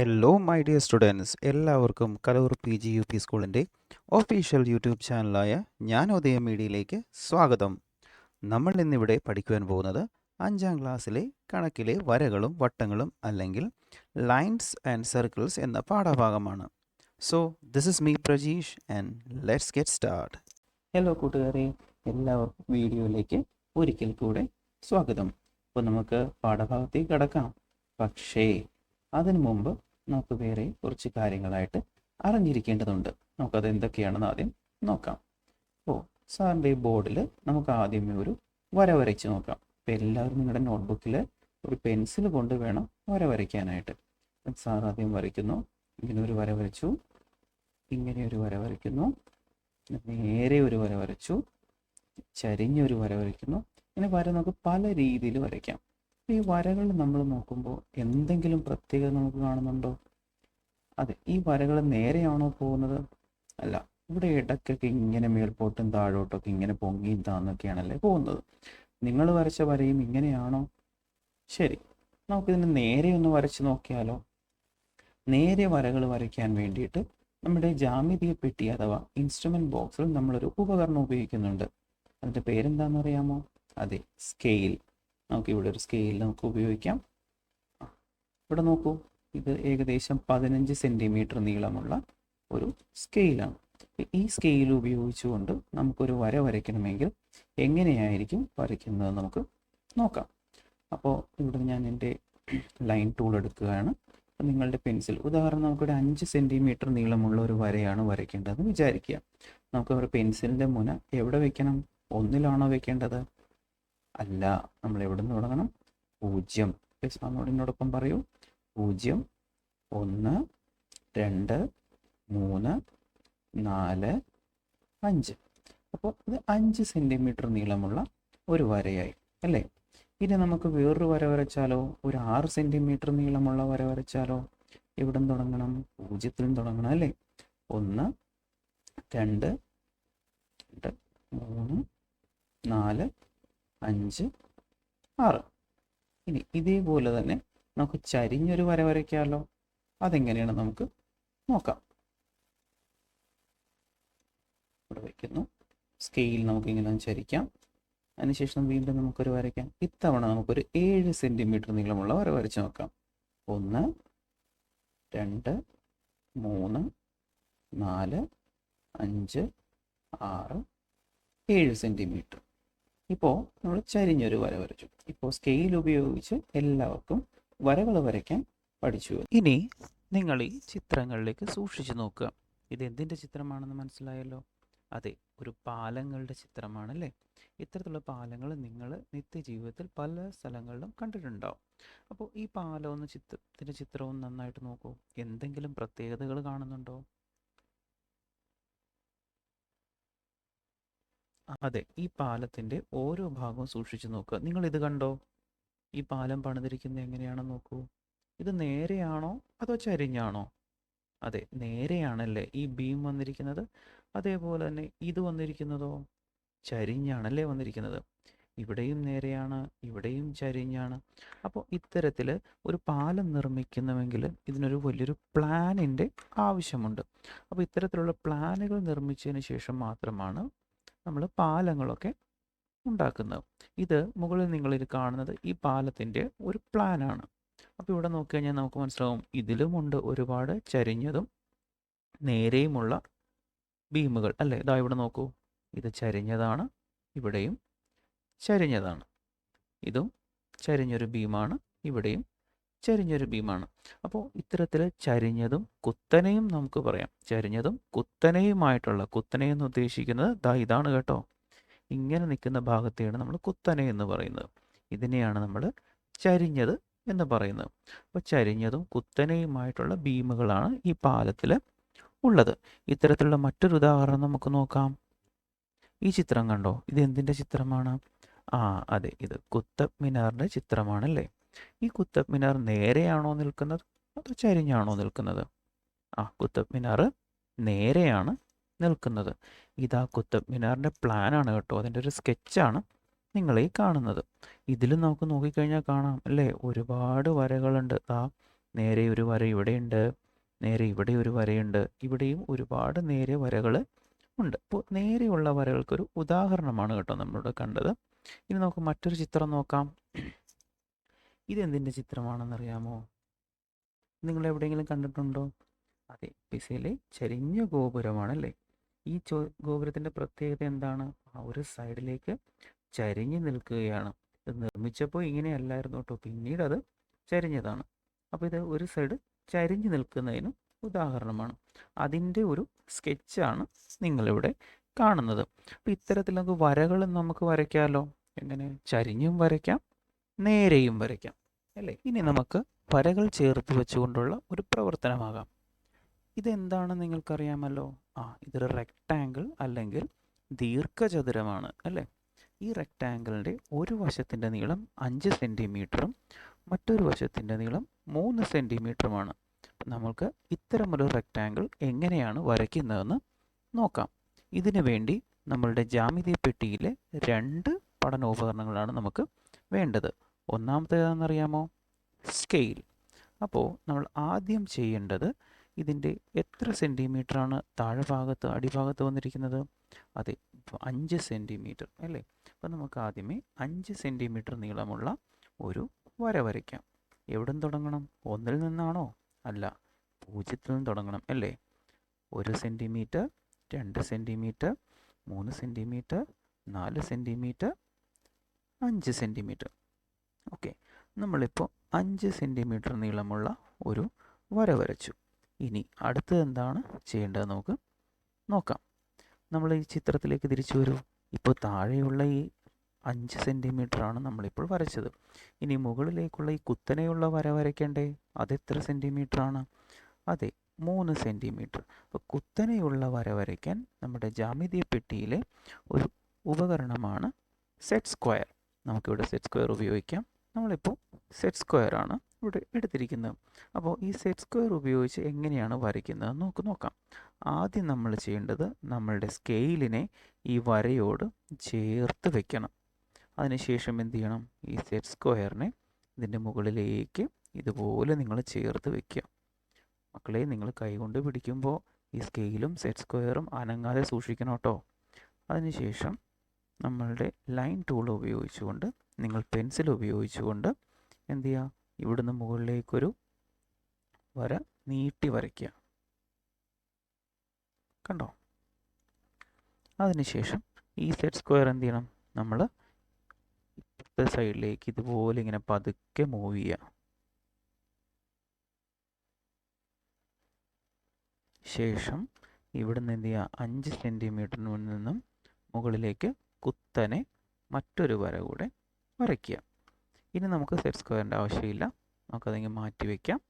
Hello my dear students എല്ലാവർക്കും Kaloor P G U P സ്കൂളിന്റെ official YouTube ചാനലായ ജ്ഞാനോദയ മീഡിയയിലേക്ക് സ്വാഗതം. നമ്മൾ ഇന്നിവിടെ പഠിക്കുവാൻ പോകുന്നത് അഞ്ചാം ക്ലാസ്സിലെ കണക്കിലെ വരകളും വട്ടങ്ങളും അല്ലെങ്കിൽ ലൈൻസ് ആൻഡ് സർക്കിൾസ് എന്ന പാഠഭാഗമാണ്. So this is me Prajeesh and let's get start hello കൂട്ടുകാരെ. എല്ലാവർക്കും വീഡിയോയിലേക്ക് ഒരിക്കൽ കൂടെ സ്വാഗതം. അപ്പോൾ നമുക്ക് പാഠഭാഗത്തേക്ക് കടക്കാം. പക്ഷേ അതിനു മുമ്പ് നമുക്ക് വേറെ കുറച്ച് കാര്യങ്ങളായിട്ട് അറിഞ്ഞിരിക്കേണ്ടതുണ്ട്. നമുക്കത് എന്തൊക്കെയാണെന്ന് ആദ്യം നോക്കാം. ഓ സാറിന്റെ ബോർഡിൽ നമുക്ക് ആദ്യമേ ഒരു വര വരച്ച് നോക്കാം. അപ്പോൾ എല്ലാവരും നിങ്ങളുടെ നോട്ട്ബുക്കിൽ ഒരു പെൻസിൽ കൊണ്ട് വേണം വര വരയ്ക്കാനായിട്ട്. സാർ ആദ്യം വരയ്ക്കുന്നു. ഇങ്ങനെ ഒരു വര വരച്ചു. ഇങ്ങനെ ഒരു വര വരയ്ക്കുന്നു. നേരെ ഒരു വര വരച്ചു. ചരിഞ്ഞൊരു വര വരയ്ക്കുന്നു. ഇങ്ങനെ വര നമുക്ക് പല രീതിയിൽ വരയ്ക്കാം. ഈ വരകൾ നമ്മൾ നോക്കുമ്പോൾ എന്തെങ്കിലും പ്രത്യേകത നമുക്ക് കാണുന്നുണ്ടോ? അതെ ഈ വരകൾ നേരെയാണോ പോകുന്നത്? അല്ല ഇവിടെ ഇടയ്ക്കൊക്കെ ഇങ്ങനെ മേൽപോട്ടും താഴോട്ടൊക്കെ ഇങ്ങനെ പൊങ്ങിയും താന്നൊക്കെയാണല്ലേ പോകുന്നത്. നിങ്ങൾ വരച്ച വരയും ഇങ്ങനെയാണോ? ശരി നമുക്കിതിന് നേരെ ഒന്ന് വരച്ച് നോക്കിയാലോ? നേരെ വരകൾ വരയ്ക്കാൻ വേണ്ടിയിട്ട് നമ്മുടെ ജാമിതീയ പെട്ടി അഥവാ ഇൻസ്ട്രുമെന്റ് ബോക്സിൽ നമ്മളൊരു ഉപകരണം ഉപയോഗിക്കുന്നുണ്ട്. അതിന്റെ പേരെന്താണെന്ന് അറിയാമോ അതെ സ്കെയിൽ നമുക്ക് ഇവിടെ ഒരു സ്കെയിൽ നമുക്ക് ഉപയോഗിക്കാം. ഇവിടെ നോക്കൂ. ഇത് ഏകദേശം പതിനഞ്ച് സെന്റിമീറ്റർ നീളമുള്ള ഒരു സ്കെയിലാണ്. ഈ സ്കെയിൽ ഉപയോഗിച്ചുകൊണ്ട് നമുക്കൊരു വര വരയ്ക്കണമെങ്കിൽ എങ്ങനെയായിരിക്കും വരയ്ക്കുന്നത് നമുക്ക് നോക്കാം. അപ്പോൾ ഇവിടെ ഞാൻ എന്റെ ലൈൻ ടൂൾ എടുക്കുകയാണ്. നിങ്ങളുടെ പെൻസിൽ ഉദാഹരണം നമുക്കൊരു അഞ്ച് സെന്റിമീറ്റർ നീളമുള്ള ഒരു വരയാണ് വരയ്ക്കേണ്ടതെന്ന് വിചാരിക്കുക. നമുക്ക് ഒരു പെൻസിലിന്റെ മുന എവിടെ വെക്കണം? ഒന്നിലാണോ വെക്കേണ്ടത്? അല്ല നമ്മൾ എവിടെ നിന്ന് തുടങ്ങണം? പൂജ്യം. സാറിനോടിനോടൊപ്പം പറയൂ. പൂജ്യം ഒന്ന് രണ്ട് മൂന്ന് നാല് അഞ്ച്. അപ്പോൾ ഇത് അഞ്ച് സെന്റിമീറ്റർ നീളമുള്ള ഒരു വരയായി അല്ലേ? ഇനി നമുക്ക് വേറൊരു വര വരച്ചാലോ? ഒരു ആറ് സെന്റിമീറ്റർ നീളമുള്ള വര വരച്ചാലോ? എവിടെ തുടങ്ങണം? പൂജ്യത്തിൽ തുടങ്ങണം അല്ലേ? ഒന്ന് രണ്ട് മൂന്ന് നാല് അഞ്ച് ആറ്. ഇനി ഇതേപോലെ തന്നെ നമുക്ക് ചരിഞ്ഞൊരു വര വരയ്ക്കാമല്ലോ അതെങ്ങനെയാണ് നമുക്ക് നോക്കാം. ഇവിടെ വയ്ക്കുന്നു സ്കെയിൽ നമുക്കിങ്ങനെ ഒന്ന് ചരിക്കാം. അതിനുശേഷം വീണ്ടും നമുക്കൊരു വരയ്ക്കാം. ഇത്തവണ നമുക്കൊരു ഏഴ് സെന്റിമീറ്റർ നീളമുള്ള വര വരച്ച് നോക്കാം. ഒന്ന് രണ്ട് മൂന്ന് നാല് അഞ്ച് ആറ് ഏഴ് സെന്റിമീറ്റർ ഇപ്പോൾ നമ്മൾ ചരിഞ്ഞൊരു വര വരച്ചു. ഇപ്പോൾ സ്കെയിൽ ഉപയോഗിച്ച് എല്ലാവർക്കും വരകൾ വരയ്ക്കാൻ പഠിച്ചു. ഇനി നിങ്ങൾ ഈ ചിത്രങ്ങളിലേക്ക് സൂക്ഷിച്ചു നോക്കുക. ഇത് എന്തിന്റെ ചിത്രമാണെന്ന് മനസ്സിലായല്ലോ? അതെ ഒരു പാലങ്ങളുടെ ചിത്രമാണല്ലേ? ഇത്തരത്തിലുള്ള പാലങ്ങൾ നിങ്ങൾ നിത്യജീവിതത്തിൽ പല സ്ഥലങ്ങളിലും കണ്ടിട്ടുണ്ടാവും. അപ്പോൾ ഈ പാലമൊന്ന് ചിത്രത്തിന്റെ ചിത്രവും നന്നായിട്ട് നോക്കൂ. എന്തെങ്കിലും പ്രത്യേകതകൾ കാണുന്നുണ്ടോ? അതെ ഈ പാലത്തിന്റെ ഓരോ ഭാഗവും സൂക്ഷിച്ചു നോക്കുക. നിങ്ങൾ ഇത് കണ്ടോ? ഈ പാലം പണിതിരിക്കുന്നത് എങ്ങനെയാണെന്ന് നോക്കൂ. ഇത് നേരെയാണോ അതോ ചരിഞ്ഞാണോ? അതെ നേരെയാണല്ലേ ഈ ബീം വന്നിരിക്കുന്നത്? അതേപോലെ തന്നെ ഇത് വന്നിരിക്കുന്നതോ? ചരിഞ്ഞാണല്ലേ വന്നിരിക്കുന്നത്. ഇവിടെയും നേരെയാണ് ഇവിടെയും ചരിഞ്ഞാണ്. അപ്പോൾ ഇത്തരത്തിൽ ഒരു പാലം നിർമ്മിക്കുന്നുവെങ്കിൽ ഇതിനൊരു വലിയൊരു പ്ലാനിന്റെ ആവശ്യമുണ്ട്. അപ്പോൾ ഇത്തരത്തിലുള്ള പ്ലാനുകൾ നിർമ്മിച്ചതിന് ശേഷം മാത്രമാണ് നമ്മൾ പാലങ്ങളൊക്കെ ഉണ്ടാക്കുന്നത്. ഇത് മുകളിൽ നിങ്ങളിൽ കാണുന്നത് ഈ പാലത്തിന്റെ ഒരു പ്ലാനാണ്. അപ്പോൾ ഇവിടെ നോക്കി കഴിഞ്ഞാൽ നമുക്ക് മനസ്സിലാവും ഇതിലുമുണ്ട് ഒരുപാട് ചരിഞ്ഞതും നേരെയുമുള്ള ബീമുകൾ. അല്ലേ? ഇതാ ഇവിടെ നോക്കൂ. ഇത് ചരിഞ്ഞതാണ് ഇവിടെയും ചരിഞ്ഞതാണ്. ഇതും ചരിഞ്ഞൊരു ബീമാണ് ഇവിടെയും ചരിഞ്ഞൊരു ബീമാണ്. അപ്പോൾ ഇത്തരത്തിൽ ചരിഞ്ഞതും കുത്തനെയും നമുക്ക് പറയാം. ചരിഞ്ഞതും കുത്തനെയുമായിട്ടുള്ള കുത്തനെ എന്ന് ഉദ്ദേശിക്കുന്നത് ദാ ഇതാണ് കേട്ടോ. ഇങ്ങനെ നിൽക്കുന്ന ഭാഗത്തെയാണ് നമ്മൾ കുത്തനെ എന്ന് പറയുന്നത്. ഇതിനെയാണ് നമ്മൾ ചരിഞ്ഞത് എന്ന് പറയുന്നത്. അപ്പോൾ ചരിഞ്ഞതും കുത്തനെയുമായിട്ടുള്ള ബീമുകളാണ് ഈ പാലത്തിൽ ഉള്ളത്. ഇത്തരത്തിലുള്ള മറ്റൊരു ഉദാഹരണം നമുക്ക് നോക്കാം. ഈ ചിത്രം കണ്ടോ? ഇത് എന്തിന്റെ ചിത്രമാണ്? ആ അതെ ഇത് കുത്തബ് മിനാറിന്റെ ചിത്രമാണല്ലേ? ഈ കുത്തബ് മിനാർ നേരെയാണോ നിൽക്കുന്നത്? അതോ ചരിഞ്ഞാണോ നിൽക്കുന്നത്? ആ കുത്തബ് മിനാർ നേരെയാണ് നിൽക്കുന്നത്. ഇതാ കുത്തബ് മിനാറിന്റെ പ്ലാനാണ് കേട്ടോ. അതിന്റെ ഒരു സ്കെച്ചാണ് നിങ്ങളീ കാണുന്നത്. ഇതിൽ നമുക്ക് നോക്കിക്കഴിഞ്ഞാൽ കാണാം അല്ലേ? ഒരുപാട് വരകളുണ്ട്. ആ നേരെ ഒരു വര ഇവിടെയുണ്ട് നേരെ ഇവിടെ ഒരു വരയുണ്ട് ഇവിടെയും ഒരുപാട് നേരെ വരകൾ ഉണ്ട്. അപ്പോൾ നേരെയുള്ള വരകൾക്കൊരു ഉദാഹരണമാണ് കേട്ടോ നമ്മളിവിടെ കണ്ടത്. ഇനി നമുക്ക് മറ്റൊരു ചിത്രം നോക്കാം. ഇതെന്തിന്റെ ചിത്രമാണെന്നറിയാമോ? നിങ്ങൾ എവിടെയെങ്കിലും കണ്ടിട്ടുണ്ടോ? അതെ പിസയിലെ ചരിഞ്ഞ ഗോപുരമാണല്ലേ? ഈ ചോ ഗോപുരത്തിന്റെ പ്രത്യേകത എന്താണ്? ആ ഒരു സൈഡിലേക്ക് ചരിഞ്ഞു നിൽക്കുകയാണ്. ഇത് നിർമ്മിച്ചപ്പോൾ ഇങ്ങനെയല്ലായിരുന്നു കേട്ടോ. പിന്നീട് അത് ചരിഞ്ഞതാണ്. അപ്പോൾ ഇത് ഒരു സൈഡ് ചരിഞ്ഞു നിൽക്കുന്നതിന് ഉദാഹരണമാണ്. അതിന്റെ ഒരു സ്കെച്ചാണ് നിങ്ങളിവിടെ കാണുന്നത്. അപ്പോൾ ഇത്തരത്തിൽ നമുക്ക് വരകൾ നമുക്ക് വരയ്ക്കാമല്ലോ എങ്ങനെ? ചരിഞ്ഞും വരയ്ക്കാം നേരെയും വരയ്ക്കാം അല്ലേ? ഇനി നമുക്ക് വരകൾ ചേർത്ത് വെച്ചുകൊണ്ടുള്ള ഒരു പ്രവർത്തനമാകാം. ഇതെന്താണെന്ന് നിങ്ങൾക്കറിയാമല്ലോ? ആ ഇതൊരു റെക്റ്റാങ്കിൾ അല്ലെങ്കിൽ ദീർഘചതുരമാണ് അല്ലേ? ഈ റെക്റ്റാങ്കിളിന്റെ ഒരു വശത്തിന്റെ നീളം അഞ്ച് സെന്റിമീറ്ററും മറ്റൊരു വശത്തിന്റെ നീളം മൂന്ന് സെന്റിമീറ്ററുമാണ് നമ്മൾക്ക് ഇത്തരമൊരു റെക്റ്റാങ്കിൾ എങ്ങനെയാണ് വരയ്ക്കുന്നതെന്ന് നോക്കാം. ഇതിനു വേണ്ടി നമ്മളുടെ ജാമിതി പെട്ടിയിലെ രണ്ട് പഠനോപകരണങ്ങളാണ് നമുക്ക് വേണ്ടത്. ഒന്നാമത്തേതാണെന്നറിയാമോ? സ്കെയിൽ. അപ്പോൾ നമ്മൾ ആദ്യം ചെയ്യേണ്ടത് ഇതിന്റെ എത്ര സെന്റിമീറ്ററാണ് താഴെ ഭാഗത്ത് അടിഭാഗത്ത് വന്നിരിക്കുന്നത്? അതെ അഞ്ച് സെന്റിമീറ്റർ അല്ലേ? അപ്പം നമുക്ക് ആദ്യമേ അഞ്ച് സെന്റിമീറ്റർ നീളമുള്ള ഒരു വര വരയ്ക്കാം. എവിടെ നിന്ന് തുടങ്ങണം? ഒന്നിൽ നിന്നാണോ? അല്ല പൂജ്യത്തിൽ നിന്ന് തുടങ്ങണം അല്ലേ? ഒരു സെന്റിമീറ്റർ രണ്ട് സെന്റിമീറ്റർ മൂന്ന് സെന്റിമീറ്റർ നാല് സെന്റിമീറ്റർ അഞ്ച് സെന്റിമീറ്റർ. ഓക്കെ നമ്മളിപ്പോൾ അഞ്ച് സെന്റിമീറ്റർ നീളമുള്ള ഒരു വര വരച്ചു. ഇനി അടുത്തത് എന്താണ് ചെയ്യേണ്ടത് നമുക്ക് നോക്കാം. നമ്മൾ ഈ ചിത്രത്തിലേക്ക് തിരിച്ചു വരൂ. ഇപ്പോൾ താഴെയുള്ള ഈ അഞ്ച് ആണ് നമ്മളിപ്പോൾ വരച്ചത്. ഇനി മുകളിലേക്കുള്ള ഈ കുത്തനെയുള്ള വര വരയ്ക്കണ്ടേ? അത് എത്ര സെന്റിമീറ്റർ ആണ്? അതെ മൂന്ന് സെന്റിമീറ്റർ അപ്പോൾ കുത്തനെയുള്ള വര വരയ്ക്കാൻ നമ്മുടെ ജാമിതീയ പെട്ടിയിലെ ഒരു ഉപകരണമാണ് സെറ്റ് സ്ക്വയർ നമുക്കിവിടെ സെറ്റ് സ്ക്വയർ ഉപയോഗിക്കാം. നമ്മളിപ്പോൾ സെറ്റ് സ്ക്വയർ ആണ് ഇവിടെ എടുത്തിരിക്കുന്നത്. അപ്പോൾ ഈ സെറ്റ് സ്ക്വയർ ഉപയോഗിച്ച് എങ്ങനെയാണ് വരയ്ക്കുന്നത്? നമുക്ക് നോക്കാം. ആദ്യം നമ്മൾ ചെയ്യേണ്ടത് നമ്മളുടെ സ്കെയിലിനെ ഈ വരയോട് ചേർത്ത് വെക്കണം. അതിനുശേഷം എന്ത് ചെയ്യണം? ഈ സെറ്റ് സ്ക്വയറിനെ ഇതിന്റെ മുകളിലേക്ക് ഇതുപോലെ നിങ്ങൾ ചേർത്ത് വെക്കുക. മക്കളെ നിങ്ങൾ കൈകൊണ്ട് പിടിക്കുമ്പോൾ ഈ സ്കെയിലും സെറ്റ് സ്ക്വയറും അനങ്ങാതെ സൂക്ഷിക്കണം കേട്ടോ. അതിനുശേഷം നമ്മളുടെ ലൈൻ ടൂൾ ഉപയോഗിച്ചുകൊണ്ട് നിങ്ങൾ പെൻസിൽ ഉപയോഗിച്ചുകൊണ്ട് എന്ത് ചെയ്യുക? ഇവിടുന്ന് മുകളിലേക്കൊരു വര നീട്ടി വരയ്ക്കുക. കണ്ടോ? അതിനുശേഷം ഈ സെറ്റ് സ്ക്വയർ എന്ത് ചെയ്യണം? നമ്മൾ സൈഡിലേക്ക് ഇതുപോലെ ഇങ്ങനെ പതുക്കെ മൂവ് ചെയ്യുക. ശേഷം ഇവിടുന്ന് എന്ത് ചെയ്യുക? അഞ്ച് സെന്റിമീറ്ററിന് നിന്നും മുകളിലേക്ക് കുത്തനെ മറ്റൊരു വര കൂടെ വരയ്ക്കുക. ഇനി നമുക്ക് സെറ്റ് സ്ക്വയറിന്റെ ആവശ്യമില്ല. നമുക്കതെങ്കിൽ മാറ്റി വയ്ക്കാം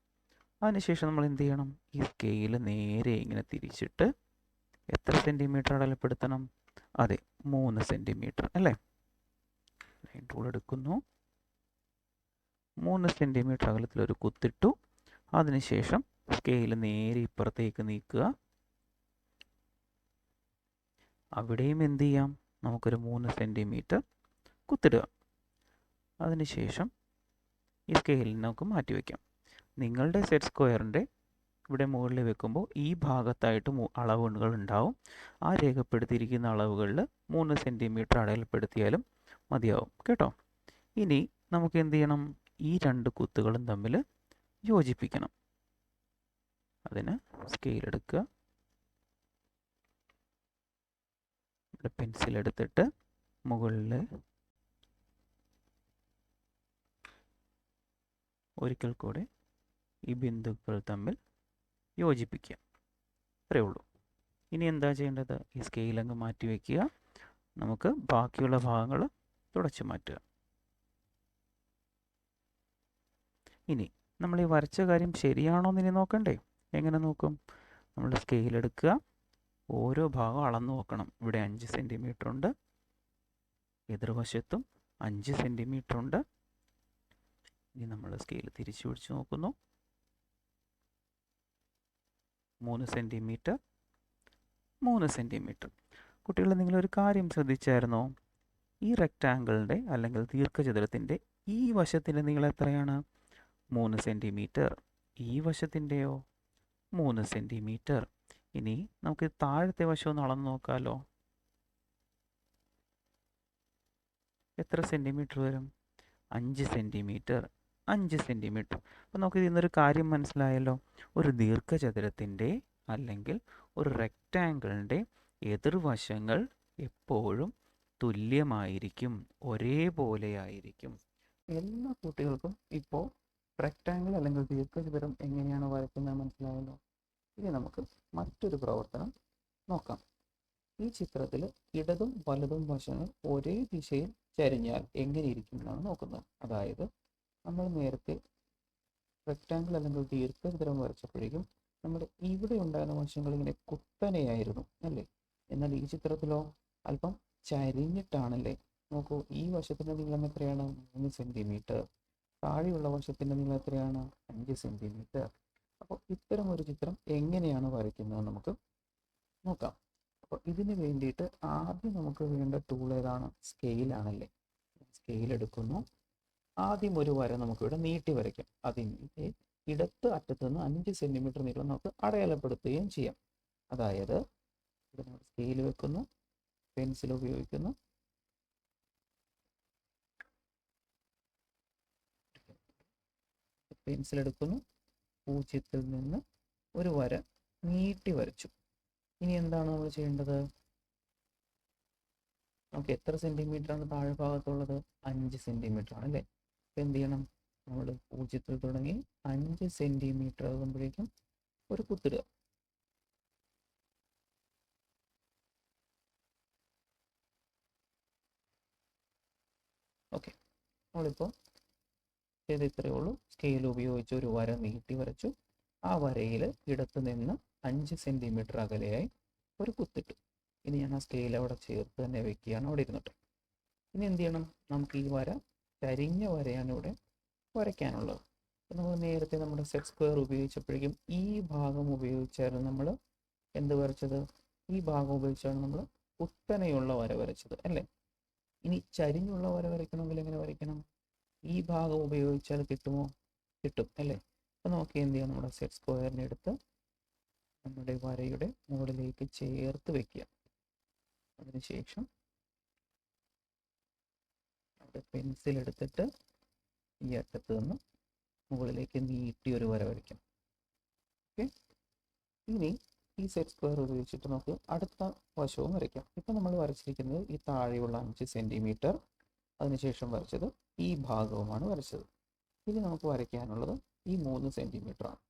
അതിനുശേഷം നമ്മൾ എന്ത് ചെയ്യണം? ഈ സ്കെയിൽ നേരെ ഇങ്ങനെ തിരിച്ചിട്ട് എത്ര സെന്റിമീറ്റർ അടലപ്പെടുത്തണം അതെ മൂന്ന് സെന്റിമീറ്റർ അല്ലേ? ലൈൻ ടൂൾ എടുക്കുന്നു. മൂന്ന് സെന്റിമീറ്റർ അകലത്തിലൊരു കുത്തിട്ടു. അതിനുശേഷം സ്കെയിൽ നേരെ ഇപ്പുറത്തേക്ക് നീക്കുക. അവിടെയും എന്ത് ചെയ്യാം? നമുക്കൊരു മൂന്ന് സെന്റിമീറ്റർ കുത്തിടുക. അതിനുശേഷം ഈ സ്കെയിലിൽ നമുക്ക് മാറ്റി വയ്ക്കാം നിങ്ങളുടെ സെറ്റ് സ്ക്വയറിന്റെ ഇവിടെ മുകളിൽ വെക്കുമ്പോൾ ഈ ഭാഗത്തായിട്ട് അളവുകൾ ഉണ്ടാവും. ആ രേഖപ്പെടുത്തിയിരിക്കുന്ന അളവുകളിൽ മൂന്ന് സെന്റിമീറ്റർ അടയാളപ്പെടുത്തിയാലും മതിയാവും. കേട്ടോ? ഇനി നമുക്ക് എന്ത് ചെയ്യണം? ഈ രണ്ട് കുത്തുകളും തമ്മിൽ യോജിപ്പിക്കണം. അതിന് സ്കെയിൽ എടുക്കുക. പെൻസിൽ എടുത്തിട്ട് മുകളിൽ ഒരിക്കൽ കൂടെ ഈ ബിന്ദുക്കൾ തമ്മിൽ യോജിപ്പിക്കുക. അത്രയേ ഉള്ളൂ. ഇനി എന്താ ചെയ്യേണ്ടത്? ഈ സ്കെയിൽ അങ്ങ് മാറ്റി വയ്ക്കുക നമുക്ക് ബാക്കിയുള്ള ഭാഗങ്ങൾ തുടച്ചു മാറ്റുക. ഇനി നമ്മൾ ഈ വരച്ച കാര്യം ശരിയാണോ എന്ന് ഇനി നോക്കണ്ടേ? എങ്ങനെ നോക്കും? നമ്മൾ സ്കെയിൽ എടുക്കുക. ഓരോ ഭാഗം അളന്നു നോക്കണം. ഇവിടെ അഞ്ച് സെന്റിമീറ്റർ ഉണ്ട്. എതിർവശത്തും അഞ്ച് സെന്റിമീറ്റർ ഉണ്ട്. ഇനി നമ്മൾ സ്കെയിൽ തിരിച്ചു പിടിച്ച് നോക്കുന്നു. മൂന്ന് സെന്റിമീറ്റർ മൂന്ന് സെന്റിമീറ്റർ കുട്ടികൾ നിങ്ങളൊരു കാര്യം ശ്രദ്ധിച്ചായിരുന്നോ? ഈ റെക്റ്റാങ്കിളിന്റെ അല്ലെങ്കിൽ ദീർഘചതുരത്തിന്റെ ഈ വശത്തിന്റെ നിങ്ങൾ എത്രയാണ്? മൂന്ന് സെന്റിമീറ്റർ ഈ വശത്തിന്റെയോ മൂന്ന് സെന്റിമീറ്റർ ഇനി നമുക്ക് താഴത്തെ വശം ഒന്ന് അളന്ന് നോക്കാമല്ലോ എത്ര സെന്റിമീറ്റർ വരും? അഞ്ച് സെന്റിമീറ്റർ അഞ്ച് സെന്റിമീറ്റർ അപ്പോൾ നമുക്ക് ഇതിൽ നിന്നൊരു കാര്യം മനസ്സിലായല്ലോ. ഒരു ദീർഘചതുരത്തിന്റെ അല്ലെങ്കിൽ ഒരു റെക്റ്റാങ്കിളിന്റെ എതിർവശങ്ങൾ എപ്പോഴും തുല്യമായിരിക്കും ഒരേപോലെ ആയിരിക്കും എല്ലാ കുട്ടികൾക്കും ഇപ്പോൾ റെക്റ്റാങ്കിൾ അല്ലെങ്കിൽ ദീർഘചതുരം എങ്ങനെയാണ് വരയ്ക്കുന്നത് മനസ്സിലായല്ലോ. ഇനി നമുക്ക് മറ്റൊരു പ്രവർത്തനം നോക്കാം. ഈ ചിത്രത്തിൽ ഇടതും വലതും വശങ്ങൾ ഒരേ ദിശയിൽ ചരിഞ്ഞാൽ എങ്ങനെയിരിക്കും എന്നാണ് നോക്കുന്നത്. അതായത് നമ്മൾ നേരത്തെ റെക്റ്റാങ്കിൾ അല്ലെങ്കിൽ ദീർഘചതുരം വരച്ചപ്പോഴേക്കും നമ്മൾ ഇവിടെ ഉണ്ടായിരുന്ന വശങ്ങൾ ഇങ്ങനെ കുത്തനെയായിരുന്നു അല്ലേ? എന്നാൽ ഈ ചിത്രത്തിലോ അല്പം ചരിഞ്ഞിട്ടാണല്ലേ? നോക്കൂ ഈ വശത്തിന്റെ നീളം എത്രയാണ്? മൂന്ന് സെന്റിമീറ്റർ താഴെയുള്ള വശത്തിന്റെ നീളം എത്രയാണ്? അഞ്ച് സെന്റിമീറ്റർ അപ്പോൾ ഇത്തരം ഒരു ചിത്രം എങ്ങനെയാണ് വരയ്ക്കുന്നത് നമുക്ക് നോക്കാം. അപ്പോൾ ഇതിന് വേണ്ടിയിട്ട് ആദ്യം നമുക്ക് വേണ്ട ടൂൾ ഏതാണ്? സ്കെയിലാണല്ലേ സ്കെയിൽ എടുക്കുന്നു. ആദ്യം ഒരു വര നമുക്കിവിടെ നീട്ടി വരയ്ക്കാം. അതിന്റെ ഇടത്ത് അറ്റത്ത് നിന്ന് അഞ്ച് സെന്റിമീറ്റർ നീളം നമുക്ക് അടയാളപ്പെടുത്തുകയും ചെയ്യാം. അതായത് ഇവിടെ നമ്മൾ സ്കെയിൽ വെക്കുന്നു പെൻസിൽ ഉപയോഗിക്കുന്നു. പെൻസിൽ എടുക്കുന്നു. പൂജ്യത്തിൽ നിന്ന് ഒരു വര നീട്ടി വരച്ചു. ഇനി എന്താണ് നമ്മൾ ചെയ്യേണ്ടത്? നമുക്ക് എത്ര സെന്റിമീറ്റർ ആണ് താഴെ ഭാഗത്തുള്ളത്? അഞ്ച് സെന്റിമീറ്റർ ആണ് അല്ലേ? അപ്പോൾ എന്ത് ചെയ്യണം നമ്മൾ പൂജ്യത്തിൽ തുടങ്ങി അഞ്ച് സെന്റിമീറ്റർ ആകുമ്പോഴേക്കും ഒരു കുത്തിടുക. ഓക്കെ. നമ്മളിപ്പോൾ ചെയ്ത് ഇത്രയേ ഉള്ളൂ. സ്കെയിൽ ഉപയോഗിച്ച് ഒരു വര നീട്ടി വരച്ചു. ആ വരയിൽ ഇടത്ത് നിന്ന് അഞ്ച് സെന്റിമീറ്റർ അകലെയായി ഒരു കുത്തിട്ടു. ഇനി ഞാൻ ആ സ്കെയിൽ അവിടെ ചേർത്ത് തന്നെ വെക്കുകയാണ് അവിടെ ഇരുന്നിട്ട്. ഇനി എന്ത് ചെയ്യണം? നമുക്ക് ഈ വര ചരിഞ്ഞ വരയാണ് ഇവിടെ വരയ്ക്കാനുള്ളത്. അപ്പോൾ നമ്മൾ നേരത്തെ നമ്മുടെ സെറ്റ് സ്ക്വയർ ഉപയോഗിച്ചപ്പോഴേക്കും ഈ ഭാഗം ഉപയോഗിച്ചായിരുന്നു നമ്മൾ എന്ത് വരച്ചത്? ഈ ഭാഗം ഉപയോഗിച്ചാണ് നമ്മൾ കുത്തനെയുള്ള വര വരച്ചത് അല്ലേ? ഇനി ചരിഞ്ഞുള്ള വര വരയ്ക്കണമെങ്കിൽ എങ്ങനെ വരയ്ക്കണം? ഈ ഭാഗം ഉപയോഗിച്ചാൽ കിട്ടുമോ? കിട്ടും അല്ലേ? അപ്പോൾ നമുക്ക് എന്ത് ചെയ്യാം? നമ്മുടെ സെറ്റ് സ്ക്വയറിനെ എടുത്ത് നമ്മുടെ വരയുടെ മുകളിലേക്ക് ചേർത്ത് വെക്കുക. അതിനുശേഷം അവിടെ പെൻസിൽ എടുത്തിട്ട് ഈ അറ്റത്ത് നിന്ന് മുകളിലേക്ക് നീട്ടി ഒരു വര വരയ്ക്കാം. ഓക്കെ ഇനി ഈ സെറ്റ് സ്ക്വയർ ഉപയോഗിച്ചിട്ട് നമുക്ക് അടുത്ത വശവും വരയ്ക്കാം. ഇപ്പം നമ്മൾ വരച്ചിരിക്കുന്നത് ഈ താഴെയുള്ള അഞ്ച് സെന്റിമീറ്റർ അതിനുശേഷം വരച്ചത് ഈ ഭാഗവുമാണ് വരച്ചത്. ഇനി നമുക്ക് വരയ്ക്കാനുള്ളത് ഈ മൂന്ന് ആണ്.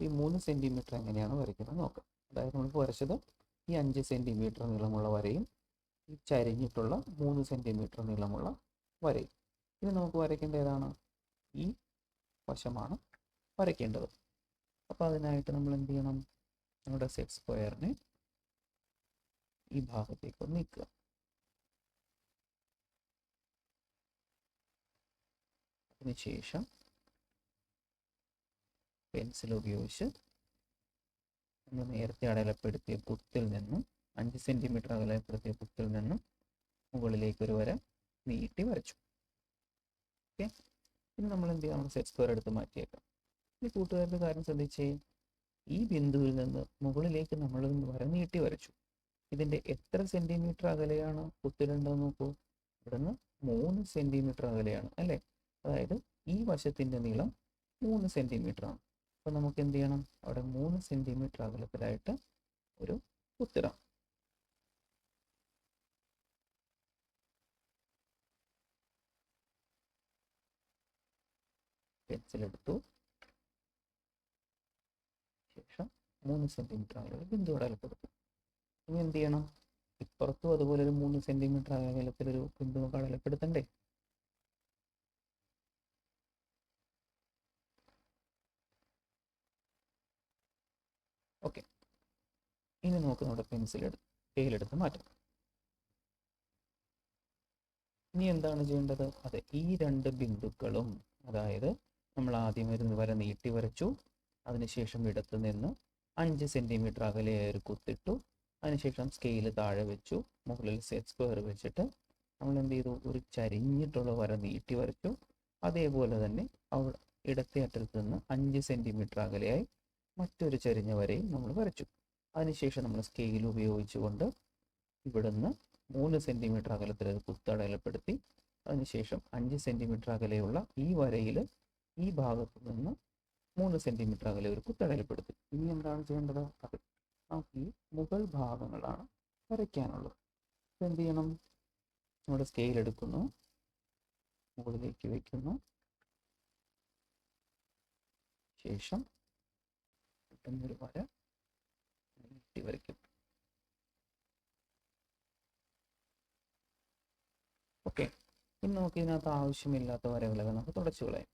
ഈ മൂന്ന് സെന്റിമീറ്റർ എങ്ങനെയാണ് വരയ്ക്കുന്നത് നോക്കാം. അതായത് നമുക്ക് വരച്ചത് ഈ അഞ്ച് സെന്റിമീറ്റർ നീളമുള്ള വരയും ചരിഞ്ഞിട്ടുള്ള മൂന്ന് സെന്റിമീറ്റർ നീളമുള്ള വരയും. ഇനി നമുക്ക് വരയ്ക്കേണ്ട ഏതാണ്? ഈ വശമാണ് വരയ്ക്കേണ്ടത്. അപ്പോൾ അതിനായിട്ട് നമ്മൾ എന്ത് ചെയ്യണം? നമ്മുടെ സെറ്റ് സ്ക്വയറിനെ ഈ ഭാഗത്തേക്ക് നീക്കുക. അതിനുശേഷം പെൻസിൽ ഉപയോഗിച്ച് നമ്മൾ നേരത്തെ അടയാളപ്പെടുത്തിയ കുത്തിൽ നിന്നും അഞ്ച് സെന്റിമീറ്റർ അകലപ്പെടുത്തിയ കുത്തിൽ നിന്നും മുകളിലേക്ക് ഒരു വര നീട്ടി വരച്ചു. ഓക്കെ ഇനി നമ്മൾ എന്ത് ചെയ്യാം സെറ്റ് സ്ക്വയർ എടുത്ത് മാറ്റിയേക്കാം. ഇനി കൂട്ടുകാരുടെ കാര്യം ശ്രദ്ധിച്ചേ. ഈ ബിന്ദുവിൽ നിന്ന് മുകളിലേക്ക് നമ്മൾ വര നീട്ടി വരച്ചു. ഇതിന്റെ എത്ര സെന്റിമീറ്റർ അകലെയാണ്? കുത്തിലുണ്ടെന്ന് നോക്കൂ. ഇവിടുന്ന് മൂന്ന് സെന്റിമീറ്റർ അകലെയാണ് അല്ലേ? അതായത് ഈ വശത്തിന്റെ നീളം മൂന്ന് സെന്റിമീറ്റർ ആണ്. അപ്പോൾ നമുക്ക് എന്ത് ചെയ്യണം? അവിടെ മൂന്ന് സെന്റിമീറ്റർ അകലത്തിലായിട്ട് ഒരു കുത്തിടാം. പെൻസിൽ എടുത്തു ശേഷം മൂന്ന് സെന്റിമീറ്റർ അകലെ ബിന്ദു അടയാളപ്പെടുത്തും ഇനി എന്ത് ചെയ്യണം? ഇപ്പുറത്തും അതുപോലെ ഒരു മൂന്ന് സെന്റിമീറ്റർ അകലത്തിലൊരു ബിന്ദു നമുക്ക് അടയാളപ്പെടുത്തണ്ടേ? ഓക്കെ. ഇനി നമുക്ക് നമ്മുടെ പെൻസിൽ എടുത്ത് സ്കെയിലെടുത്ത് മാറ്റാം. ഇനി എന്താണ് ചെയ്യേണ്ടത്? അതെ ഈ രണ്ട് ബിന്ദുക്കളും അതായത് നമ്മൾ ആദ്യം ഒരു വര നീട്ടി വരച്ചു. അതിനുശേഷം ഇടത്ത് നിന്ന് അഞ്ച് സെന്റിമീറ്റർ അകലെയായി ഒരു കുത്തിട്ടു. അതിനുശേഷം സ്കെയിൽ താഴെ വെച്ചു. മുകളിൽ സെറ്റ് സ്ക്വയർ വെച്ചിട്ട് നമ്മൾ എന്ത് ചെയ്തു? ഒരു ചരിഞ്ഞിട്ടുള്ള വര നീട്ടി വരച്ചു. അതേപോലെ തന്നെ അവിടെ ഇടത്തെ അറ്റത്ത് നിന്ന് അഞ്ച് സെന്റിമീറ്റർ അകലെയായി മറ്റൊരു ചരിഞ്ഞ വരയും നമ്മൾ വരച്ചു. അതിനുശേഷം നമ്മൾ സ്കെയിൽ ഉപയോഗിച്ചുകൊണ്ട് ഇവിടുന്ന് മൂന്ന് സെന്റിമീറ്റർ അകലത്തിൽ അത് കുത്തടയാളപ്പെടുത്തി അതിനുശേഷം അഞ്ച് സെന്റിമീറ്റർ അകലെയുള്ള ഈ വരയിൽ ഈ ഭാഗത്ത് നിന്ന് മൂന്ന് സെന്റിമീറ്റർ അകലെ ഒരു കുത്തടയാളപ്പെടുത്തി ഇനി എന്താണ് ചെയ്യേണ്ടത്? അത് നമുക്ക് ഈ മുകൾ ഭാഗങ്ങളാണ് വരയ്ക്കാനുള്ളത്. അപ്പോൾ എന്ത് ചെയ്യണം? നമ്മുടെ സ്കെയിൽ എടുക്കുന്നു. മുകളിലേക്ക് വയ്ക്കുന്നു ശേഷം പെട്ടെന്നൊരു വര നീട്ടി വരയ്ക്കും. ഓക്കെ ഇനി നമുക്ക് ഇതിനകത്ത് ആവശ്യമില്ലാത്ത വരകളൊക്കെ നമുക്ക് തുടച്ചു കളയാം.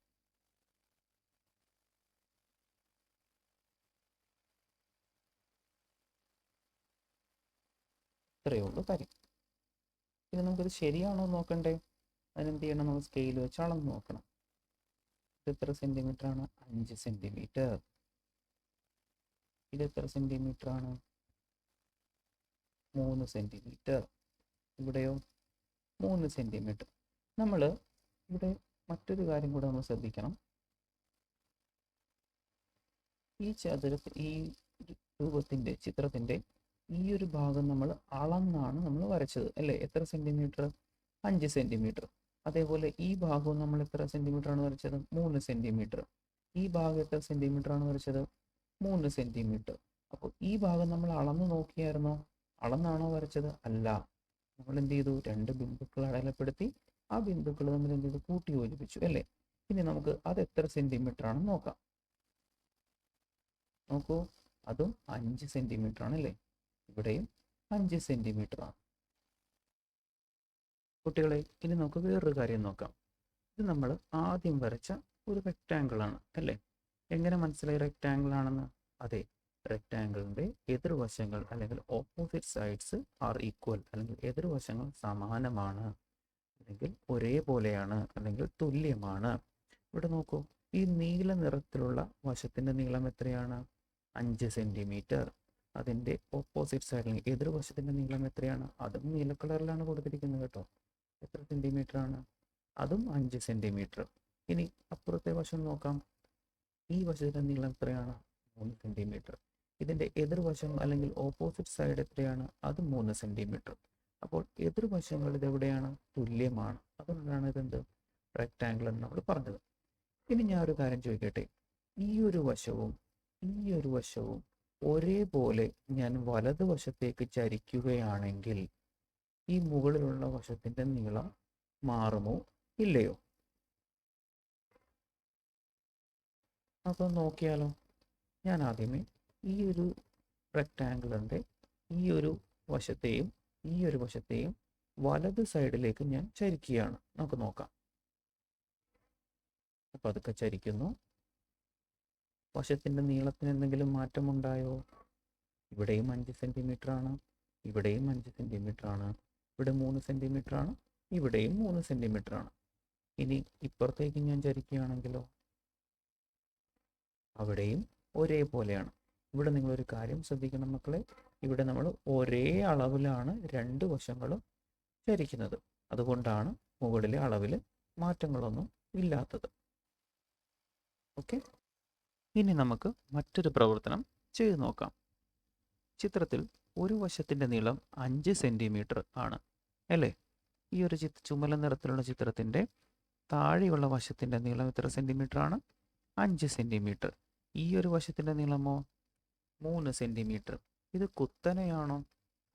ഇത്രയേ ഉള്ളൂ കാര്യം. ഇനി നമുക്കിത് ശരിയാണോ നോക്കണ്ടേ? അതിനെന്ത് ചെയ്യണം? നമ്മൾ സ്കെയിൽ വെച്ച് അളന്ന് നോക്കണം. ഇത് എത്ര സെന്റിമീറ്റർ ആണ്? അഞ്ച് സെന്റിമീറ്റർ ഇത് എത്ര സെന്റിമീറ്റർ ആണ്? മൂന്ന് സെന്റിമീറ്റർ ഇവിടെയോ? മൂന്ന് സെന്റിമീറ്റർ നമ്മൾ ഇവിടെ മറ്റൊരു കാര്യം കൂടെ നമ്മൾ ശ്രദ്ധിക്കണം. ഈ ചതുരത്തിൽ ഈ രൂപത്തിന്റെ ചിത്രത്തിന്റെ ഈ ഒരു ഭാഗം നമ്മൾ അളന്നാണ് നമ്മൾ വരച്ചത് അല്ലേ? എത്ര സെന്റിമീറ്റർ അഞ്ച് സെന്റിമീറ്റർ അതേപോലെ ഈ ഭാഗവും നമ്മൾ എത്ര സെന്റിമീറ്റർ ആണ് വരച്ചത്? മൂന്ന് സെന്റിമീറ്റർ ഈ ഭാഗം എത്ര സെന്റിമീറ്റർ ആണ് വരച്ചത്? മൂന്ന് സെന്റിമീറ്റർ അപ്പോൾ ഈ ഭാഗം നമ്മൾ അളന്ന് നോക്കിയായിരുന്നോ? അളന്നാണോ വരച്ചത്? അല്ല. നമ്മൾ എന്ത് ചെയ്തു? രണ്ട് ബിന്ദുക്കൾ അടയാളപ്പെടുത്തി ആ ബിന്ദുക്കൾ നമ്മൾ എന്ത് ചെയ്തു? കൂട്ടി യോജിപ്പിച്ചു അല്ലേ? ഇനി നമുക്ക് അത് എത്ര സെന്റിമീറ്റർ ആണെന്ന് നോക്കാം. നോക്കൂ. അതും അഞ്ച് സെന്റിമീറ്റർ ആണ് അല്ലേ? ഇവിടെയും അഞ്ച് സെന്റിമീറ്റർ ആണ്. കുട്ടികളെ ഇനി നമുക്ക് വേറൊരു കാര്യം നോക്കാം. ഇത് നമ്മൾ ആദ്യം വരച്ച ഒരു റെക്റ്റാങ്കിൾ ആണ് അല്ലേ? എങ്ങനെ മനസ്സിലായി റെക്റ്റാങ്കിൾ ആണെന്ന്? അതെ റെക്റ്റാങ്കിളിന്റെ എതിർവശങ്ങൾ അല്ലെങ്കിൽ ഓപ്പോസിറ്റ് സൈഡ്സ് ആർ ഈക്വൽ അല്ലെങ്കിൽ എതിർവശങ്ങൾ സമാനമാണ് അല്ലെങ്കിൽ ഒരേപോലെയാണ് അല്ലെങ്കിൽ തുല്യമാണ്. ഇവിടെ നോക്കൂ ഈ നീല നിറത്തിലുള്ള വശത്തിന്റെ നീളം എത്രയാണ്? അഞ്ച് സെന്റിമീറ്റർ അതിന്റെ ഓപ്പോസിറ്റ് സൈഡിൽ എതിർവശത്തിന്റെ നീളം എത്രയാണ്? അതും നീല കളറിലാണ് കൊടുത്തിരിക്കുന്നത് കേട്ടോ. എത്ര സെന്റിമീറ്റർ ആണ്? അതും അഞ്ച് സെന്റിമീറ്റർ ഇനി അപ്പുറത്തെ വശം നോക്കാം. ഈ വശത്തിന്റെ നീളം എത്രയാണ്? മൂന്ന് സെന്റിമീറ്റർ ഇതിന്റെ എതിർവശം അല്ലെങ്കിൽ ഓപ്പോസിറ്റ് സൈഡ് എത്രയാണ്? അത് മൂന്ന് സെന്റിമീറ്റർ അപ്പോൾ എതിർവശങ്ങൾ ഇതെവിടെയാണ്? തുല്യമാണ്. അതുകൊണ്ടാണ് ഇതെന്ത്? റെക്റ്റാങ്കിൾ എന്ന് നമ്മൾ പറഞ്ഞത്. ഇനി ഞാൻ ഒരു കാര്യം ചോദിക്കട്ടെ. ഈ ഒരു വശവും ഈ ഒരു വശവും ഒരേപോലെ ഞാൻ വലതുവശത്തേക്ക് ചരിക്കുകയാണെങ്കിൽ ഈ മുകളിലുള്ള വശത്തിന്റെ നീളം മാറുമോ ഇല്ലയോ? അപ്പോൾ നോക്കിയാലോ ഞാൻ ആദ്യമേ ഈ ഒരു റെക്റ്റാങ്കിളിന്റെ ഈ ഒരു വശത്തെയും ഈ ഒരു വശത്തെയും വലത് സൈഡിലേക്ക് ഞാൻ ചരിക്കുകയാണ്. നമുക്ക് നോക്കാം. അപ്പോൾ അതൊക്കെ ചരിക്കുന്നു. വശത്തിന്റെ നീളത്തിന് എന്തെങ്കിലും മാറ്റമുണ്ടായോ? ഇവിടെയും അഞ്ച് സെന്റിമീറ്റർ ആണ് ഇവിടെയും അഞ്ച് സെന്റിമീറ്റർ ആണ് ഇവിടെ മൂന്ന് സെന്റിമീറ്റർ ആണ് ഇവിടെയും മൂന്ന് സെന്റിമീറ്റർ ആണ് ഇനി ഇപ്പുറത്തേക്ക് ഞാൻ ചരിക്കുകയാണെങ്കിലോ? അവിടെയും ഒരേപോലെയാണ്. ഇവിടെ നിങ്ങളൊരു കാര്യം ശ്രദ്ധിക്കണം മക്കളെ. ഇവിടെ നമ്മൾ ഒരേ അളവിലാണ് രണ്ട് വശങ്ങളും ചരിക്കുന്നത്. അതുകൊണ്ടാണ് മുകളിലെ അളവിൽ മാറ്റങ്ങളൊന്നും ഇല്ലാത്തത്. ഓക്കെ? ഇനി നമുക്ക് മറ്റൊരു പ്രവർത്തനം ചെയ്തു നോക്കാം. ചിത്രത്തിൽ ഒരു വശത്തിന്റെ നീളം അഞ്ച് സെന്റിമീറ്റർ ആണ് അല്ലേ? ഈ ഒരു ചിത്ര ചുമല നിറത്തിലുള്ള ചിത്രത്തിന്റെ താഴെയുള്ള വശത്തിന്റെ നീളം എത്ര സെന്റിമീറ്റർ ആണ്? അഞ്ച് സെന്റിമീറ്റർ ഈ ഒരു വശത്തിന്റെ നീളമോ? മൂന്ന് സെന്റിമീറ്റർ ഇത് കുത്തനെയാണോ?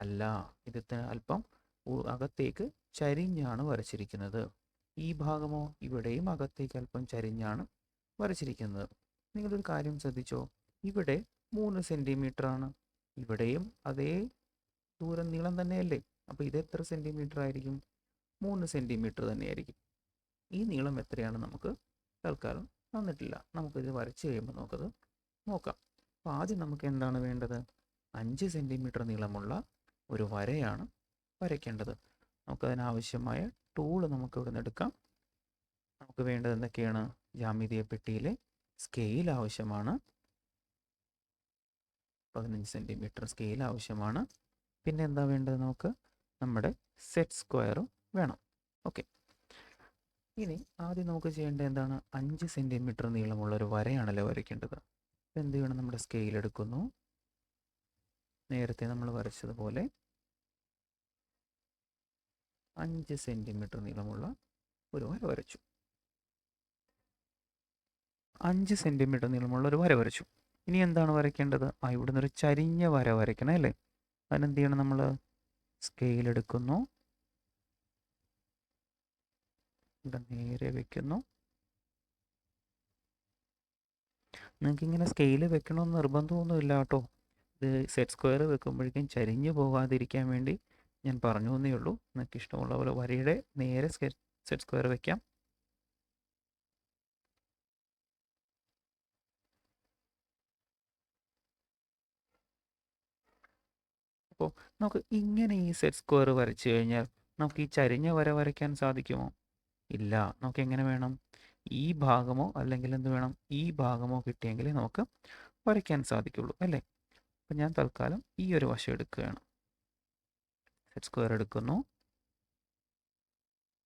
അല്ല ഇത് അല്പം അകത്തേക്ക് ചരിഞ്ഞാണ് വരച്ചിരിക്കുന്നത്. ഈ ഭാഗമോ ഇവിടെയും അകത്തേക്ക് അല്പം ചരിഞ്ഞാണ് വരച്ചിരിക്കുന്നത്. നിങ്ങളൊരു കാര്യം ശ്രദ്ധിച്ചോ? ഇവിടെ മൂന്ന് സെന്റിമീറ്റർ ആണ് ഇവിടെയും അതേ ദൂരം നീളം തന്നെയല്ലേ? അപ്പോൾ ഇത് എത്ര സെന്റിമീറ്റർ ആയിരിക്കും മൂന്ന് സെന്റിമീറ്റർ തന്നെയായിരിക്കും. ഈ നീളം എത്രയാണ് നമുക്ക് തൽക്കാലം തന്നിട്ടില്ല. നമുക്കിത് വരച്ച് കഴിയുമ്പോൾ നമുക്കത് നോക്കാം. അപ്പോൾ ആദ്യം നമുക്ക് എന്താണ് വേണ്ടത്? അഞ്ച് സെന്റിമീറ്റർ നീളമുള്ള ഒരു വരയാണ് വരയ്ക്കേണ്ടത്. നമുക്കതിനാവശ്യമായ ടൂൾ നമുക്ക് ഇവിടെ നിന്ന് എടുക്കാം. നമുക്ക് വേണ്ടത് എന്തൊക്കെയാണ്? ജാമിതീയ പെട്ടിയിലെ സ്കെയിൽ ആവശ്യമാണ്. പതിനഞ്ച് സെന്റിമീറ്റർ സ്കെയിൽ ആവശ്യമാണ്. പിന്നെ എന്താ വേണ്ടത് നമുക്ക്? നമ്മുടെ സെറ്റ് സ്ക്വയറും വേണം. ഓക്കെ ഇനി ആദ്യം നമുക്ക് ചെയ്യേണ്ടത് എന്താണ്? അഞ്ച് സെന്റിമീറ്റർ നീളമുള്ള ഒരു വരയാണല്ലോ വരയ്ക്കേണ്ടത്. അപ്പോൾ എന്ത് ചെയ്യണം? നമ്മുടെ സ്കെയിൽ എടുക്കുന്നു. നേരത്തെ നമ്മൾ വരച്ചതുപോലെ അഞ്ച് സെന്റിമീറ്റർ നീളമുള്ള ഒരു വര വരച്ചു. അഞ്ച് സെന്റിമീറ്റർ നീളമുള്ള ഒരു വര വരച്ചു. ഇനി എന്താണ് വരയ്ക്കേണ്ടത്? ആ ഇവിടെ നിന്നൊരു ചരിഞ്ഞ വര വരയ്ക്കണം അല്ലേ? അതിനെന്ത് ചെയ്യണം നമ്മൾ സ്കെയിൽ എടുക്കുന്നു. ഇവിടെ നേരെ വെക്കുന്നു. നിങ്ങൾക്ക് ഇങ്ങനെ സ്കെയിൽ വെക്കണമെന്ന് നിർബന്ധമൊന്നുമില്ല കേട്ടോ. ഇത് സെറ്റ് സ്ക്വയർ വെക്കുമ്പോഴേക്കും ചരിഞ്ഞു പോകാതിരിക്കാൻ വേണ്ടി ഞാൻ പറഞ്ഞു എന്നേ ഉള്ളൂ. നിങ്ങൾക്ക് ഇഷ്ടമുള്ള പോലെ വരയുടെ നേരെ സെറ്റ് സ്ക്വയർ വെക്കാം. അപ്പോൾ നമുക്ക് ഇങ്ങനെ ഈ സെറ്റ് സ്ക്വയർ വരച്ചു കഴിഞ്ഞാൽ നമുക്ക് ഈ ചരിഞ്ഞ വര വരയ്ക്കാൻ സാധിക്കുമോ? ഇല്ല. നമുക്ക് എങ്ങനെ വേണം? ഈ ഭാഗമോ അല്ലെങ്കിൽ എന്ത് വേണം? ഈ ഭാഗമോ കിട്ടിയെങ്കിലേ നമുക്ക് വരയ്ക്കാൻ സാധിക്കുള്ളൂ അല്ലേ? അപ്പം ഞാൻ തൽക്കാലം ഈ ഒരു വശം എടുക്കുകയാണ്. സെറ്റ് സ്ക്വയർ എടുക്കുന്നു.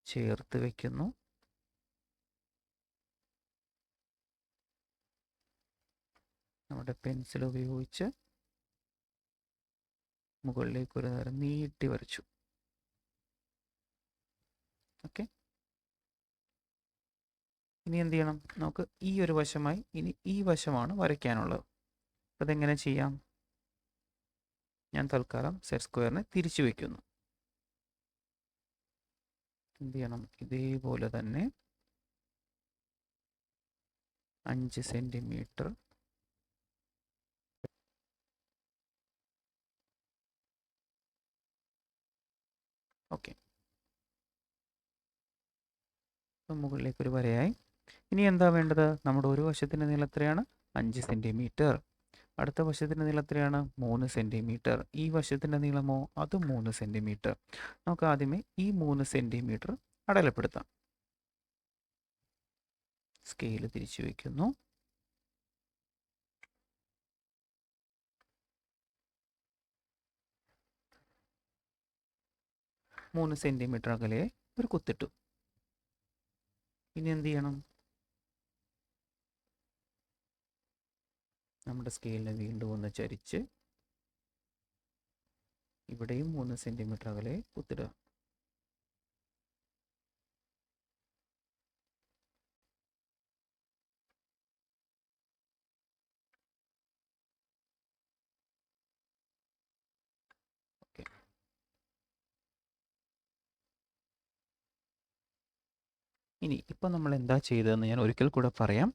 ചേർത്ത് വയ്ക്കുന്നു നമ്മുടെ പെൻസിൽ ഉപയോഗിച്ച് മുകളിലേക്ക് ഒരു നേരം നീട്ടി വരച്ചു. ഓക്കെ. ഇനി എന്ത് ചെയ്യണം? നമുക്ക് ഈ ഒരു വശമായി ഇനി ഈ വശമാണ് വരയ്ക്കാനുള്ളത്. അപ്പോൾ അതെങ്ങനെ ചെയ്യാം? ഞാൻ തൽക്കാലം സെറ്റ് സ്ക്വയറിനെ തിരിച്ചു വയ്ക്കുന്നു. എന്ത് ചെയ്യണം? ഇതേപോലെ തന്നെ അഞ്ച് സെന്റിമീറ്റർ ഓക്കെ. അപ്പം മുകളിലേക്ക് ഒരു വരയായി. ഇനി എന്താ വേണ്ടത്? നമ്മുടെ ഒരു വശത്തിന്റെ നീളം എത്രയാണ്? അഞ്ച് സെന്റിമീറ്റർ അടുത്ത വശത്തിന്റെ നീളം എത്രയാണ്? മൂന്ന് സെന്റിമീറ്റർ ഈ വശത്തിന്റെ നീളമോ? അത് മൂന്ന് സെന്റിമീറ്റർ നമുക്ക് ആദ്യമേ ഈ മൂന്ന് സെന്റിമീറ്റർ അടയാളപ്പെടുത്താം. സ്കെയിൽ തിരിച്ചു വയ്ക്കുന്നു മൂന്ന് സെന്റിമീറ്റർ അകലെ ഒരു കുത്തിട്ടു. ഇനി എന്ത് ചെയ്യണം നമ്മുടെ സ്കെയിലിനെ വീണ്ടും ഒന്ന് ചരിച്ച് ഇവിടെയും മൂന്ന് സെന്റിമീറ്റർ അകലെ കുത്തിടുക. ഇനി ഇപ്പം നമ്മൾ എന്താ ചെയ്തതെന്ന് ഞാൻ ഒരിക്കൽ കൂടെ പറയാം.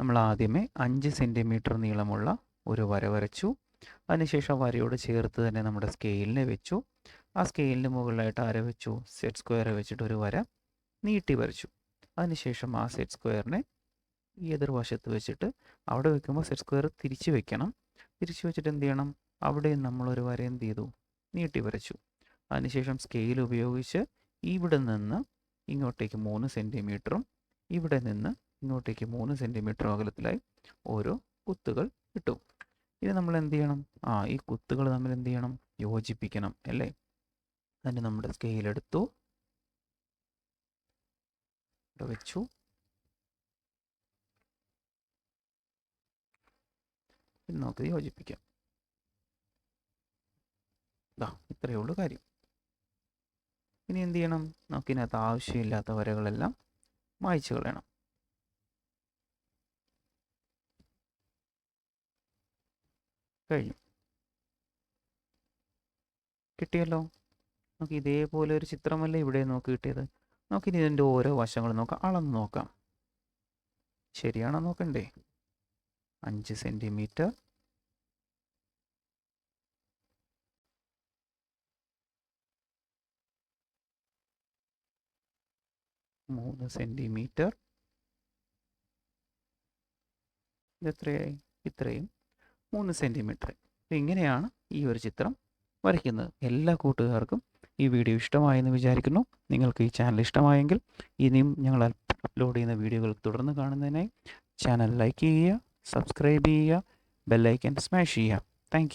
നമ്മൾ ആദ്യമേ അഞ്ച് സെന്റിമീറ്റർ നീളമുള്ള ഒരു വര വരച്ചു. അതിനുശേഷം വരയോട് ചേർത്ത് തന്നെ നമ്മുടെ സ്കെയിലിനെ വെച്ചു. ആ സ്കെയിലിന് മുകളിലായിട്ട് ആര വെച്ചു? സെറ്റ് സ്ക്വയർ വെച്ചിട്ട് ഒരു വര നീട്ടി വരച്ചു. അതിനുശേഷം ആ സെറ്റ് സ്ക്വയറിനെ എതിർവശത്ത് വെച്ചിട്ട് അവിടെ വെക്കുമ്പോൾ സെറ്റ് സ്ക്വയർ തിരിച്ചു വെക്കണം. തിരിച്ചു വെച്ചിട്ട് എന്ത് ചെയ്യണം? അവിടെയും നമ്മളൊരു വര എന്ത് ചെയ്തു? നീട്ടി വരച്ചു. അതിനുശേഷം സ്കെയിൽ ഉപയോഗിച്ച് ഇവിടെ നിന്ന് ഇങ്ങോട്ടേക്ക് മൂന്ന് സെന്റിമീറ്ററും ഇവിടെ നിന്ന് ഇങ്ങോട്ടേക്ക് മൂന്ന് സെന്റിമീറ്റർ അകലത്തിലായി ഓരോ കുത്തുകൾ ഇട്ടു. ഇനി നമ്മൾ എന്ത് ചെയ്യണം? ആ ഈ കുത്തുകൾ നമ്മൾ എന്ത് ചെയ്യണം? യോജിപ്പിക്കണം അല്ലേ? അതിന് നമ്മുടെ സ്കെയിൽ എടുത്തു. വെച്ചു. നമുക്ക് യോജിപ്പിക്കാം. ഇതാ ഇത്രയേ ഉള്ളൂ കാര്യം. ഇനി എന്ത് ചെയ്യണം? നമുക്കിതിനകത്ത് ആവശ്യമില്ലാത്ത വരകളെല്ലാം മായ്ച്ചു കളയണം. കഴിഞ്ഞു. കിട്ടിയല്ലോ? നമുക്ക് ഇതേപോലെ ഒരു ചിത്രമല്ലേ ഇവിടെ നോക്കി കിട്ടിയത്. നമുക്കിനി ഇതിന്റെ ഓരോ വശങ്ങളും നോക്കാം. അളന്ന് നോക്കാം. ശരിയാണോ നോക്കണ്ടേ? അഞ്ച് സെന്റിമീറ്റർ മൂന്ന് സെന്റിമീറ്റർ ഇതെത്രയായി ഇത്രയും. മൂന്ന് സെന്റിമീറ്റർ ഇങ്ങനെയാണ് ഈ ഒരു ചിത്രം വരയ്ക്കുന്നത്. എല്ലാ കൂട്ടുകാർക്കും ഈ വീഡിയോ ഇഷ്ടമായെന്ന് വിചാരിക്കുന്നു. നിങ്ങൾക്ക് ഈ ചാനൽ ഇഷ്ടമായെങ്കിൽ ഇനിയും ഞങ്ങൾ അപ്ലോഡ് ചെയ്യുന്ന വീഡിയോകൾ തുടർന്ന് കാണുന്നതിനായി ചാനൽ ലൈക്ക് ചെയ്യുക സബ്സ്ക്രൈബ് ചെയ്യുക ബെല്ലൈക്കൻ സ്മാഷ് ചെയ്യുക. താങ്ക്